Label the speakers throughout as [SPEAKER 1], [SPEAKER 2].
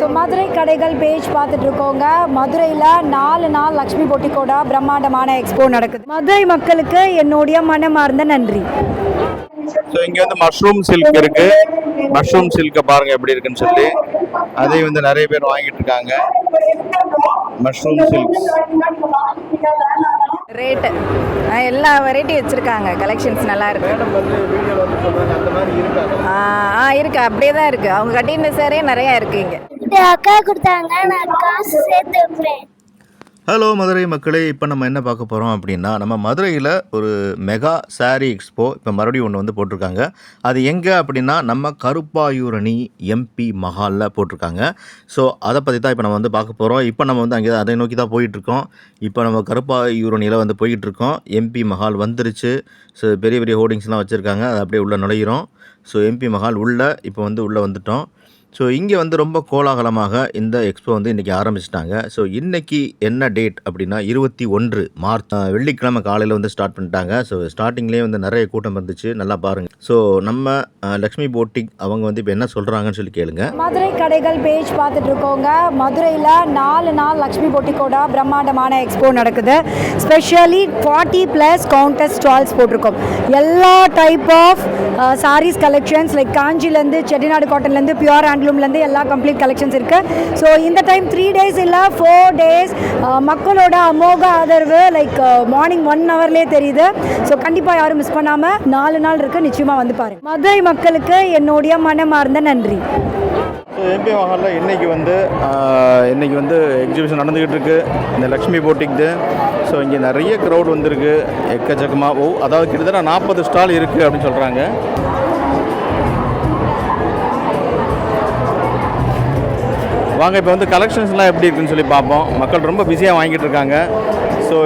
[SPEAKER 1] So Madurai கடைகள் page பார்த்துட்டு இருக்கோங்க மதுரையில் நாலு நாள் லக்ஷ்மி பொட்டிக்கோட பிரம்மாண்டமான எக்ஸ்போ நடக்குது. மதுரை மக்களுக்கு என்னுடைய மனமார்ந்த நன்றி.
[SPEAKER 2] ஸோ இங்க வந்து மஷ்ரூம் சில்க் இருக்கு. மஷ்ரூம் சில்கை பாருங்க எப்படி இருக்குன்னு சொல்லி. அதை வந்து நிறைய பேர் வாங்கிட்டு இருக்காங்க. மஷ்ரூம் சில்க்
[SPEAKER 3] ரேட்டு எல்லா வெரைட்டி வச்சுருக்காங்க. கலெக்ஷன்ஸ் நல்லா இருக்கு. ஆ ஆ இருக்கு. அப்படியே தான் இருக்கு. அவங்க கட்டின சேரே நிறையா இருக்கு இங்கே.
[SPEAKER 4] அக்கா கொடுத்தாங்க நான் காசு சேர்த்து வைப்பேன்.
[SPEAKER 5] ஹலோ மதுரை மக்களே இப்போ நம்ம என்ன பார்க்க போகிறோம் அப்படின்னா நம்ம மதுரையில் ஒரு மெகா சாரீ எக்ஸ்போ இப்போ மறுபடியும் ஒன்று வந்து போட்டிருக்காங்க. அது எங்கே அப்படின்னா நம்ம கருப்பாயூரணி எம்பி மஹாலில் போட்டிருக்காங்க. ஸோ அதை பற்றி தான் இப்போ நம்ம வந்து பார்க்க போகிறோம் இப்போ நம்ம வந்து அங்கே அதை நோக்கி தான் போயிட்டுருக்கோம். இப்போ நம்ம கருப்பாயூரணியில் வந்து போயிட்டுருக்கோம். எம்பி மஹால் வந்துருச்சு. ஸோ பெரிய பெரிய ஹோர்டிங்ஸ்லாம் வச்சுருக்காங்க. அது அப்படியே உள்ளே நுழையிறோம். ஸோ எம்பி மஹால் உள்ளே இப்போ வந்து உள்ளே வந்துட்டோம். ஸோ இங்கே வந்து ரொம்ப கோலாகலமாக இந்த எக்ஸ்போ வந்து இன்றைக்கி ஆரம்பிச்சிட்டாங்க. ஸோ இன்றைக்கி என்ன டேட் அப்படின்னா இருபத்தி ஒன்று மார்ச் வெள்ளிக்கிழமை காலையில் வந்து ஸ்டார்ட் பண்ணிட்டாங்க. ஸோ ஸ்டார்டிங்லேயே வந்து நிறைய கூட்டம் இருந்துச்சு நல்லா பாருங்கள் ஸோ நம்ம லக்ஷ்மி போட்டிக் அவங்க வந்து இப்போ என்ன சொல்கிறாங்கன்னு சொல்லி கேளுங்க.
[SPEAKER 1] மதுரை கடைகள் பேஜ் பார்த்துட்டு இருக்கோங்க. மதுரையில் நாலு நாள் லக்ஷ்மி போட்டிக்கோட பிரம்மாண்டமான எக்ஸ்போ நடக்குது. Specially forty plus counter stalls போட்டிருக்கோம். எல்லா type of sarees collections like காஞ்சிலேருந்து Chettinad காட்டன்லேருந்து பியூர் ரூம்லேருந்து எல்லா கம்ப்ளீட் கலெக்ஷன்ஸ் இருக்குது ஸோ இந்த டைம் த்ரீ டேஸ் இல்லை ஃபோர் டேஸ் மக்களோட அமோக ஆதரவு லைக் மார்னிங் ஒன் ஹவர்லேயே தெரியுது. ஸோ கண்டிப்பாக யாரும் மிஸ் பண்ணாமல் நாலு நாள் இருக்குது நிச்சயமாக வந்து பாருங்க. மதுரை மக்களுக்கு என்னுடைய மனமார்ந்த நன்றி.
[SPEAKER 2] எம்பி மஹாலில் இன்றைக்கி வந்து இன்றைக்கி வந்து எக்ஸிபிஷன் நடந்துக்கிட்டு இருக்குது இந்த லக்ஷ்மி போட்டிக்கு. ஸோ இங்கே நிறைய க்ரௌட் வந்திருக்கு. எக்கச்சக்கமாக ஓ அதாவது கிட்டத்தட்ட நாற்பது ஸ்டால் இருக்குது அப்படின்னு சொல்கிறாங்க வாங்க இப்போ வந்து கலெக்ஷன்ஸ்லாம் எப்படி இருக்குன்னு சொல்லி பார்ப்போம். மக்கள் ரொம்ப பிஸியாக வாங்கிட்டு இருக்காங்க. ஸோ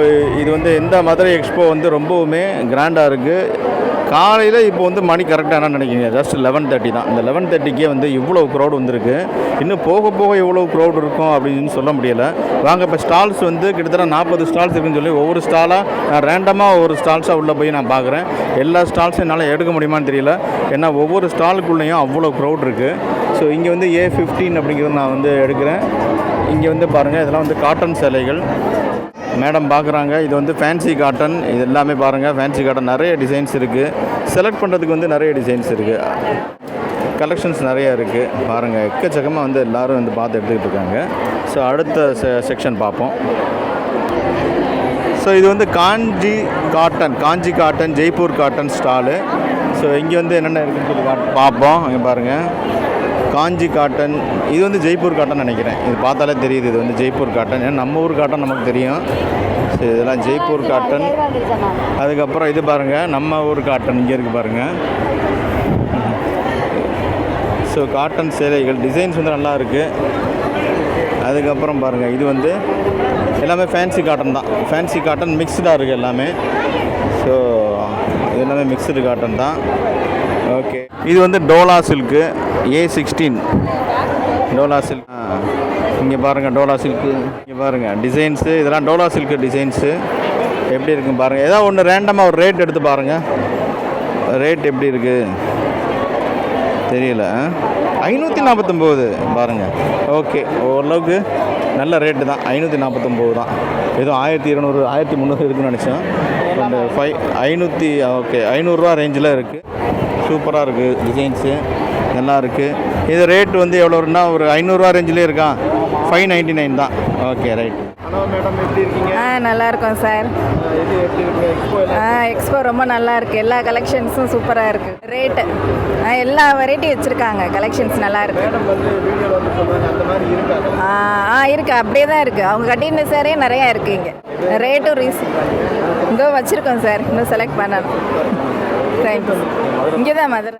[SPEAKER 2] இது வந்து இந்த மதுரை எக்ஸ்போ வந்து ரொம்பவுமே கிராண்டாக இருக்குது காலையில் இப்போ வந்து மணி கரெக்டாக என்ன நினைக்கிங்க ஜஸ்ட் லெவன் தேர்ட்டி தான். இந்த லெவன் தேர்ட்டிக்கே வந்து இவ்வளோ க்ரௌட் வந்திருக்கு. இன்னும் போக போக எவ்வளோ க்ரௌட் இருக்கும் அப்படின்னு சொல்ல முடியலை. வாங்க இப்போ ஸ்டால்ஸ் வந்து கிட்டத்தட்ட நாற்பது ஸ்டால்ஸ் இருக்குன்னு சொல்லி ஒவ்வொரு ஸ்டாலாக நான் ரேண்டமாக ஒவ்வொரு ஸ்டால்ஸாக உள்ளே போய் நான் பார்க்குறேன். எல்லா ஸ்டால்ஸும் என்னால் எடுக்க முடியுமான்னு தெரியல. ஏன்னா ஒவ்வொரு ஸ்டாலுக்குள்ளேயும் அவ்வளோ க்ரௌட் இருக்குது ஸோ இங்கே வந்து ஏ ஃபிஃப்டீன் அப்படிங்கிறது நான் வந்து எடுக்கிறேன். இங்கே வந்து பாருங்கள் இதெல்லாம் வந்து காட்டன் சேலைகள். மேடம் பார்க்குறாங்க. இது வந்து ஃபேன்சி காட்டன் இது எல்லாமே பாருங்கள் ஃபேன்சி காட்டன் நிறைய டிசைன்ஸ் இருக்குது செலக்ட் பண்ணுறதுக்கு வந்து நிறைய டிசைன்ஸ் இருக்குது கலெக்ஷன்ஸ் நிறைய இருக்குது பாருங்கள் எக்கச்சக்கமாக வந்து எல்லோரும் வந்து பார்த்து எடுத்துக்கிட்டு இருக்காங்க. ஸோ அடுத்த செ செக்ஷன் பார்ப்போம். ஸோ இது வந்து Kanchi cotton Kanchi cotton Jaipur cotton stall so இங்கே வந்து என்னென்ன இருக்குன்னு சொல்லி பா- பார்ப்போம். இங்கே பாருங்கள் காஞ்சி காட்டன் இது வந்து ஜெய்ப்பூர் காட்டன் நினைக்கிறேன். இது பார்த்தாலே தெரியுது இது வந்து ஜெய்ப்பூர் காட்டன். ஏன்னா நம்ம ஊர் காட்டன் நமக்கு தெரியும். ஸோ இதெல்லாம் ஜெய்ப்பூர் காட்டன். அதுக்கப்புறம் இது பாருங்கள் நம்ம ஊர் காட்டன் இங்கே இருக்குது பாருங்கள் ஸோ காட்டன் சேலைகள் டிசைன்ஸ் வந்து நல்லா இருக்குது அதுக்கப்புறம் பாருங்கள் இது வந்து எல்லாமே ஃபேன்சி காட்டன் தான். ஃபேன்சி காட்டன் மிக்ஸ்டாக இருக்குது எல்லாமே. ஸோ இது எல்லாமே மிக்சடு காட்டன் தான். ஓகே. இது வந்து Dola silk A sixteen Dola silk. இங்கே பாருங்கள் டோலா சில்க்கு. இங்கே பாருங்கள் டிசைன்ஸு இதெல்லாம் டோலா சில்க்கு டிசைன்ஸு எப்படி இருக்குன்னு பாருங்கள் ஏதாவது ஒன்று ரேண்டமாக ஒரு ரேட் எடுத்து பாருங்கள் ரேட் எப்படி இருக்குது தெரியல ஐநூற்றி நாற்பத்தொம்போது பாருங்கள் ஓகே ஓரளவுக்கு நல்ல ரேட்டு தான். ஐநூற்றி நாற்பத்தொம்போது தான். ஏதோ ஆயிரத்தி இருநூறு ஆயிரத்தி முந்நூறு இருக்குன்னு நினச்சோம் அந்த ஃபைவ் ஐநூற்றி ஓகே ஐநூறுரூவா ரேஞ்சில் இருக்குது சூப்பராக இருக்குது டிசைன்ஸு நல்லா இருக்குது இது ரேட் வந்து எவ்வளோ வரும்னா ஒரு ஐநூறுரூவா ரேஞ்சிலே இருக்கா? ஃபைவ் நைன்ட்டி நைன் தான். ஓகே ரைட் ஹலோ மேடம் எப்படி இருக்கீங்க?
[SPEAKER 3] ஆ நல்லா இருக்கும் சார்
[SPEAKER 2] இது எப்படி இருக்கு? எக்ஸ்போ
[SPEAKER 3] ஆ எக்ஸ்போ ரொம்ப நல்லா இருக்கு. எல்லா கலெக்ஷன்ஸும் சூப்பராக இருக்கு. ரேட்டு ஆ எல்லா வெரைட்டி வச்சுருக்காங்க. கலெக்ஷன்ஸ் நல்லா இருக்கு.
[SPEAKER 2] மேடம் வந்து வீடியோவில் வந்து சொல்கிறாங்க அந்த மாதிரி இருக்காங்க
[SPEAKER 3] ஆ ஆ இருக்கு. அப்படியே தான் இருக்கு. அவங்க கட்டின சேரே நிறையா இருக்கு இங்கே. ரேட்டும் ரீஸ் இதோ வச்சுருக்கோம் சார் இன்னும் செலக்ட் பண்ணணும். தேங்க்யூ இங்கே தான் மதுரை.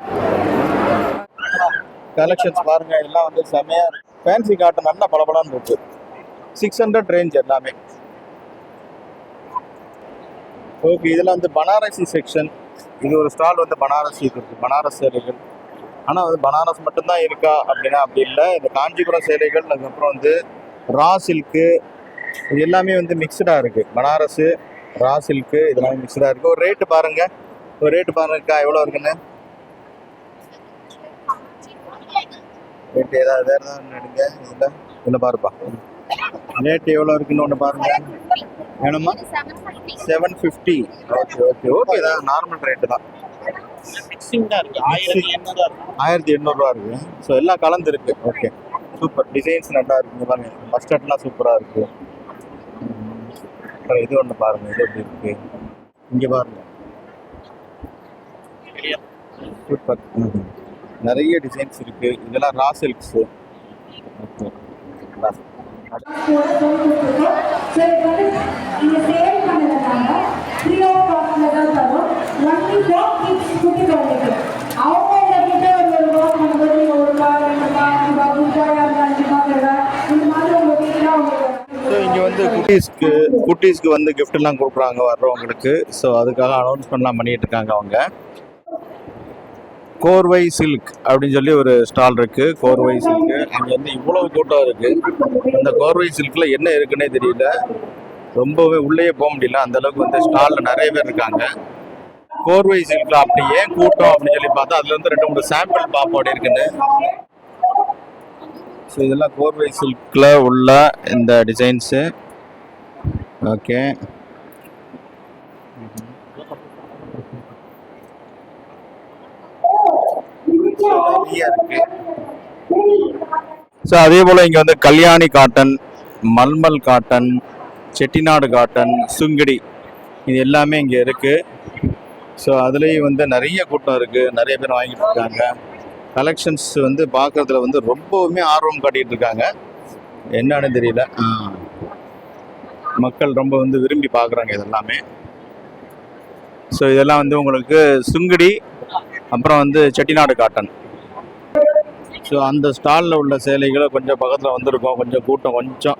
[SPEAKER 2] கலெக்ஷன்ஸ் பாருங்க எல்லாம் வந்து செமையா இருக்கு. ஃபேன்சி காட்டன் நல்லா பளபளன்னு இருக்கு. சிக்ஸ் ஹண்ட்ரட் ரேஞ்ச் எல்லாமே. ஓகே இதில் வந்து பனாரசி செக்ஷன் இது ஒரு ஸ்டால் வந்து பனாரசி இருக்கு பனாரஸ் சேலைகள். ஆனால் வந்து பனாரஸ் மட்டும்தான் இருக்கா அப்படின்னா அப்படி இல்லை. இந்த காஞ்சிபுரம் சேலைகள் அதுக்கப்புறம் வந்து ரா சில்க்கு இது எல்லாமே வந்து மிக்சடாக இருக்குது பனாரஸு ரா சில்க்கு இதெல்லாம் மிக்சடாக இருக்குது ஒரு ரேட்டு பாருங்கள் ஒரு ரேட்டு பாருங்கக்கா எவ்வளோ இருக்குன்னு? ரேட் ஏதாவது வேறு ஏதாவது எடுங்க இதில். இதில் பாருப்பா. ரேட் எவ்வளோ இருக்குன்னு ஒன்று பாருங்க. வேணுமா? Seven fifty okay okay okay தான். நார்மல் ரேட்டு தான். ஆயிரத்தி எண்ணூறுரூவா இருக்கு. ஸோ எல்லாம் கலந்து இருக்கு ஓகே சூப்பர் டிசைன்ஸ் நல்லா இருக்குங்க பாருங்க. மஸ்டர்ட்லாம் சூப்பராக இருக்கு. அப்புறம் இது ஒன்று பாருங்க. இது எப்படி இருக்கு? இங்கே பாருங்க. சூப்பர். நிறைய டிசைன்ஸ் இருக்கு. இதெல்லாம் ரா சில்க்ஸ் குட்டீஸ்க்கு குட்டீஸ்க்கு வந்து gift எல்லாம் கொடுக்குறாங்க வர்றவங்களுக்கு. ஸோ அதுக்காக அனௌன்ஸ்மெண்ட்லாம் பண்ணிட்டு இருக்காங்க அவங்க. கோர்வை சில்க் அப்படின்னு சொல்லி ஒரு ஸ்டால் இருக்கு. கோர்வை சில்க். அங்கே வந்து இவ்வளவு கூட்டம் இருக்கு. அந்த கோர்வை சில்க்ல என்ன இருக்குன்னே தெரியல. ரொம்பவே உள்ளேயே போக முடியல. அந்த அளவுக்கு வந்து ஸ்டால்ல நிறைய பேர் இருக்காங்க. கோர்வை சில்க்ல அப்படி ஏன் கூட்டம் அப்படின்னு சொல்லி பார்த்தா அதுல வந்து ரெண்டு மூணு சாம்பிள் பார்ப்போம் அப்படி இருக்குன்னு. ஸோ இதெல்லாம் கோர்வை சில்க்ல உள்ள இந்த டிசைன்ஸு ஓகே நிறைய இருக்கு. ஸோ அதே போல் இங்கே வந்து Kalyani cotton mulmul cotton Chettinad cotton Sungudi இது எல்லாமே இங்கே இருக்குது ஸோ அதுலேயும் வந்து நிறைய கூட்டம் இருக்குது நிறைய பேர் வாங்கிட்டு இருக்காங்க. கலெக்ஷன்ஸ் வந்து பார்க்குறதுல வந்து ரொம்பவுமே ஆர்வம் காட்டிகிட்டு இருக்காங்க. என்னன்னு தெரியல. மக்கள் ரொம்ப வந்து விரும்பி பார்க்குறாங்க இதெல்லாமே. ஸோ இதெல்லாம் வந்து உங்களுக்கு சுங்குடி அப்புறம் வந்து செட்டிநாடு காட்டன். ஸோ அந்த ஸ்டாலில் உள்ள சேலைகளை கொஞ்சம் பக்கத்தில் வந்திருக்கோம். கொஞ்சம் கூட்டம் கொஞ்சம்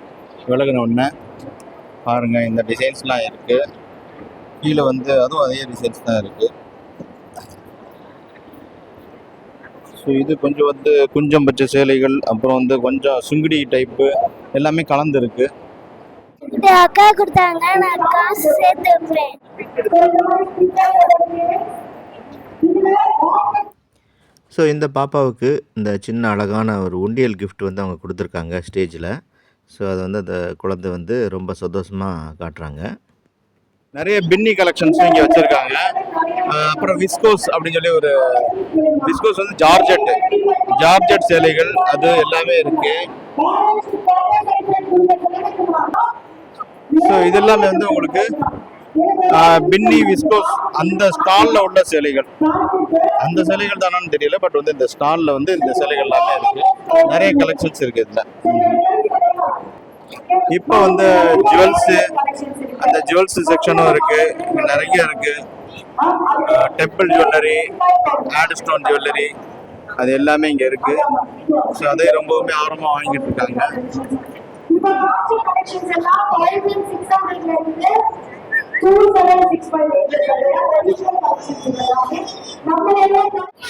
[SPEAKER 2] விலகின உடனே பாருங்கள் இந்த டிசைன்ஸ்லாம் இருக்குது கீழே வந்து அதுவும் அதே டிசைன்ஸ் தான் இருக்குது ஸோ இது கொஞ்சம் வந்து குஞ்சம் பச்சை சேலைகள் அப்புறம் வந்து கொஞ்சம் சுங்குடி டைப்பு எல்லாமே கலந்துருக்கு.
[SPEAKER 4] இது அக்கா கொடுத்தாங்க நான் காசு சேர்த்து வைப்பேன்.
[SPEAKER 5] ஸோ இந்த பாப்பாவுக்கு இந்த சின்ன அழகான ஒரு உண்டியல் கிஃப்ட் வந்து அவங்க கொடுத்துருக்காங்க ஸ்டேஜில். ஸோ அதை வந்து அந்த குழந்தை வந்து ரொம்ப சந்தோஷமாக காட்டுறாங்க.
[SPEAKER 2] நிறைய பின்னி கலெக்ஷன்ஸும் இங்கே வச்சுருக்காங்க. அப்புறம் விஸ்கோஸ் அப்படின்னு சொல்லி ஒரு விஸ்கோஸ் வந்து ஜார்ஜெட். ஜார்ஜெட் சேலைகள் அது எல்லாமே இருக்கு. ஸோ இதெல்லாமே வந்து உங்களுக்கு பின்னி விஸ்கோஸ் அந்த ஸ்டாலில் உள்ள சேலைகள். அந்த சேலைகள் தானான்னு தெரியல பட் வந்து இந்த ஸ்டாலில் வந்து இந்த சேலைகள் எல்லாமே இருக்கு. நிறைய கலெக்ஷன்ஸ் இருக்கு இதில். இப்போ வந்து ஜுவல்ஸு அந்த ஜுவல்ஸ் செக்ஷனும் இருக்கு நிறைய இருக்கு. Temple jewellery AD stone jewellery அது எல்லாமே இங்கே இருக்கு. ஸோ அதை ரொம்பவுமே ஆர்வமாக வாங்கிட்டு இருக்காங்க.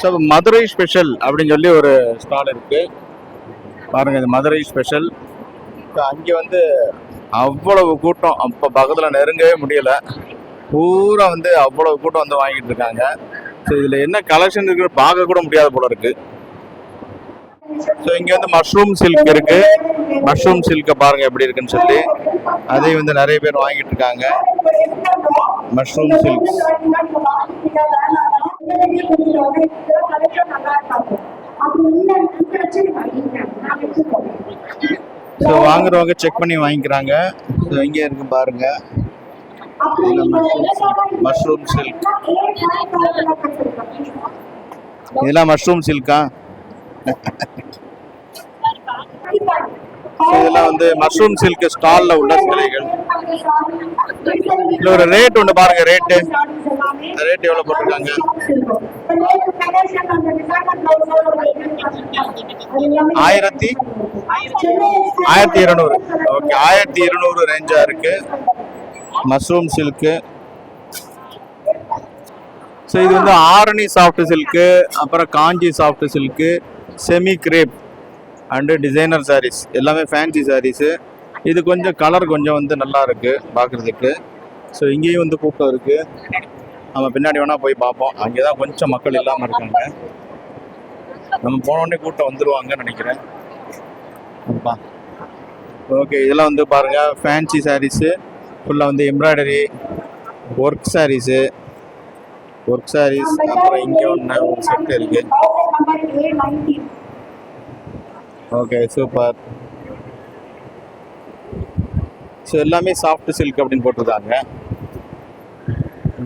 [SPEAKER 2] ஸோ மதுரை ஸ்பெஷல் அப்படின்னு சொல்லி ஒரு ஸ்டால் இருக்கு. பாருங்க இது மதுரை ஸ்பெஷல் அங்கே வந்து அவ்வளவு கூட்டம். அப்போ பக்கத்தில் நெருங்கவே முடியல. பூரா வந்து அவ்வளவு கூட்டம் வந்து வாங்கிட்டு இருக்காங்க. ஸோ இதில் என்ன கலெக்ஷன் இருக்கு பார்க்க கூட முடியாத போல இருக்கு. ஸோ இங்கே வந்து மஷ்ரூம் சில்க் இருக்கு. மஷ்ரூம் சில்கை பாருங்க எப்படி இருக்குன்னு சொல்லி. அதையும் வந்து நிறைய பேர் வாங்கிட்டு இருக்காங்க. மஷ்ரூம் சில்க்ஸ் ஸோ வாங்குறவங்க செக் பண்ணி வாங்கிக்கிறாங்க. ஸோ இங்கே இருக்கு பாருங்க. மஷ்ரூம் சில்க் இதெல்லாம் மஷ்ரூம் சில்கா இதெல்லாம் வந்து மஷ்ரூம் சில்க் ஸ்டால்ல உள்ள சிலைகள். இதுல ஒரு ரேட் ஒன்று பாருங்க ரேட்டு ரேட் எவ்வளோ போட்டிருக்காங்க? ஆயிரத்தி ஆயிரத்தி இருநூறு. ஓகே ஆயிரத்தி இருநூறு ரேஞ்சா இருக்கு. மஷ்ரூம் சில்க்கு ஸோ இது வந்து ஆரணி சாஃப்ட் சில்க்கு அப்புறம் Kanchi soft silk semi crepe and designer sarees எல்லாமே ஃபேன்சி சாரீஸு இது கொஞ்சம் கலர் கொஞ்சம் வந்து நல்லா இருக்குது பார்க்குறதுக்கு ஸோ இங்கேயும் வந்து கூட்டம் இருக்குது நம்ம பின்னாடி வேணா போய் பார்ப்போம். அங்கே தான் கொஞ்சம் மக்கள் இல்லாமல் இருக்காங்க. நம்ம போனோடனே கூட்டம் வந்துடுவாங்கன்னு நினைக்கிறேன். ஓகே இதெல்லாம் வந்து பாருங்க. ஃபேன்சி சாரீஸு ஃபுல்லாக வந்து embroidery work sarees work sarees அப்புறம் இங்கே ஒன்று ஒரு செட் இருக்குது ஓகே சூப்பர் ஸோ எல்லாமே சாஃப்ட் சில்க் அப்படின்னு போட்டிருக்காங்க.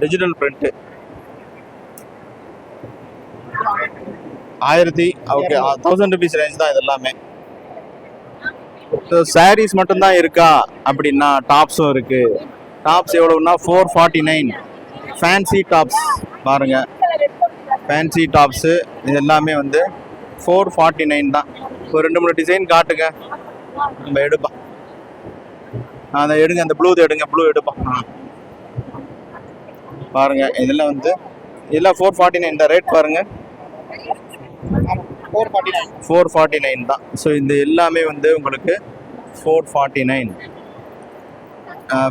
[SPEAKER 2] டிஜிட்டல் பிரிண்ட்டு ஆயிரத்தி ஓகே தௌசண்ட் ருபீஸ் ரேஞ்ச் தான் இது எல்லாமே ஸோ சாரீஸ் மட்டும்தான் இருக்கா? அப்படின்னா டாப்ஸும் இருக்கு. Tops எவ்வளோன்னா four forty nine fancy tops பாருங்க. ஃபேன்சி டாப்ஸு இது எல்லாமே வந்து ஃபோர் ஃபார்ட்டி நைன் தான். ஒரு ரெண்டு மூணு டிசைன் காட்டுங்க. நம்ம எடுப்பா அதை எடுங்க அந்த ப்ளூ எடுங்க ப்ளூ எடுப்பா ஆ. பாருங்க இதெல்லாம் வந்து இதெல்லாம் ஃபோர் ஃபார்ட்டி நைன் தான். ரேட் பாருங்க. Four forty nine four forty nine தான். ஸோ இந்த எல்லாமே வந்து உங்களுக்கு ஃபோர் ஃபார்ட்டி நைன்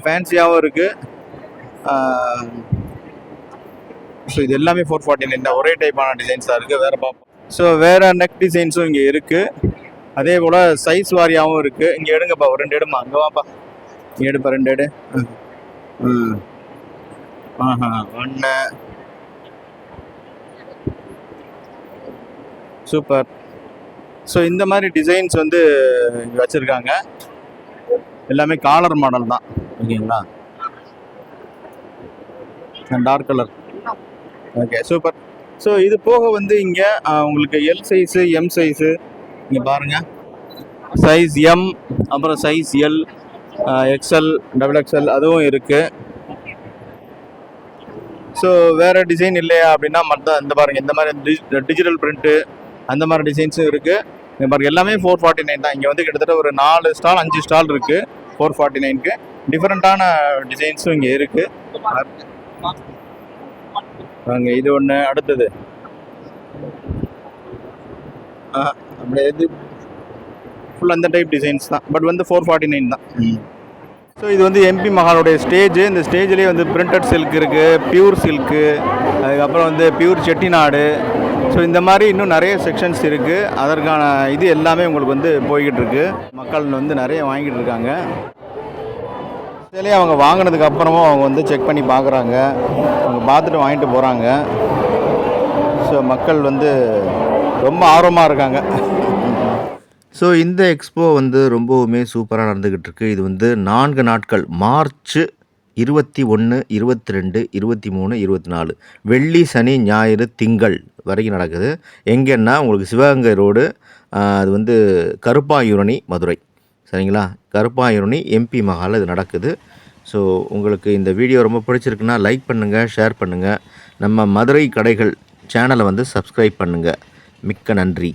[SPEAKER 2] ஃபேன்சியாகவும் இருக்குது ஸோ இது எல்லாமே ஃபோர் ஃபார்ட்டி நைன் தான். ஒரே டைப்பான டிசைன்ஸாக இருக்குது வேறு பார்ப்போம் ஸோ வேறு நெக் டிசைன்ஸும் இங்கே இருக்குது அதே போல் சைஸ் வாரியாகவும் இருக்குது இங்கே எடுங்கப்பா ஒரு ரெண்டு எடுமா அங்கே வாப்பா. இங்கே எடுப்பா ரெண்டு எடு. ம். ஆஹா ஒன்று சூப்பர் ஸோ இந்த மாதிரி டிசைன்ஸ் வந்து இங்கே வச்சுருக்காங்க. எல்லாமே காலர் மாடல் தான். ஓகேங்களா? Dark colour okay super so இது போக வந்து இங்கே உங்களுக்கு எல் சைஸு எம் சைஸு இங்கே பாருங்கள் சைஸ் எம் அப்புறம் size L XL double XL அதுவும் இருக்குது ஸோ வேறு டிசைன் இல்லையா அப்படின்னா மற்ற இந்த பாருங்கள் இந்த மாதிரி டிஜிட்டல் பிரிண்ட்டு அந்த மாதிரி டிசைன்ஸும் இருக்குது இங்கே பாருங்கள் எல்லாமே ஃபோர் ஃபார்ட்டி நைன் தான். இங்கே வந்து கிட்டத்தட்ட ஒரு நாலு ஸ்டால் அஞ்சு ஸ்டால் இருக்குது ஃபோர் ஃபார்ட்டி நைனுக்கு டிஃப்ரெண்ட்டான டிசைன்ஸும் இங்கே இருக்குது வாங்க இது ஒன்று அடுத்தது. அப்படியே இது ஃபுல் அந்த டைப் டிசைன்ஸ் தான். பட் வந்து ஃபோர் ஃபார்ட்டி நைன் தான் ஸோ இது வந்து எம்பி மஹாலுடைய ஸ்டேஜ் இந்த ஸ்டேஜ்லேயே வந்து பிரிண்டட் சில்க் இருக்குது பியூர் சில்க்கு அதுக்கப்புறம் வந்து பியூர் செட்டிநாடு. ஸோ இந்த மாதிரி இன்னும் நிறைய செக்ஷன்ஸ் இருக்குது அதற்கான இது எல்லாமே உங்களுக்கு வந்து போய்கிட்டு இருக்கு. மக்கள் வந்து நிறைய வாங்கிட்டு இருக்காங்க. சிலையை அவங்க வாங்கினதுக்கு அப்புறமும் அவங்க வந்து செக் பண்ணி பார்க்குறாங்க. அவங்க பார்த்துட்டு வாங்கிட்டு போகிறாங்க ஸோ மக்கள் வந்து ரொம்ப ஆர்வமாக இருக்காங்க.
[SPEAKER 5] ஸோ இந்த எக்ஸ்போ வந்து ரொம்பவுமே சூப்பராக நடந்துக்கிட்டு இருக்கு. இது வந்து நான்கு நாட்கள் மார்ச் இருபத்தி ஒன்று இருபத்தி ரெண்டு இருபத்தி மூணு இருபத்தி நாலு. வெள்ளி சனி ஞாயிறு திங்கள் வரைக்கும் நடக்குது. எங்கன்னா உங்களுக்கு சிவகங்கை ரோடு அது வந்து கருப்பாயூரணி மதுரை. சரிங்களா? கருப்பாயூரணி எம்பி மஹால் இது நடக்குது. ஸோ உங்களுக்கு இந்த வீடியோ ரொம்ப பிடிச்சிருக்குன்னா லைக் பண்ணுங்கள் ஷேர் பண்ணுங்கள் நம்ம மதுரை கடைகள் சேனலை வந்து சப்ஸ்கிரைப் பண்ணுங்கள் மிக்க நன்றி.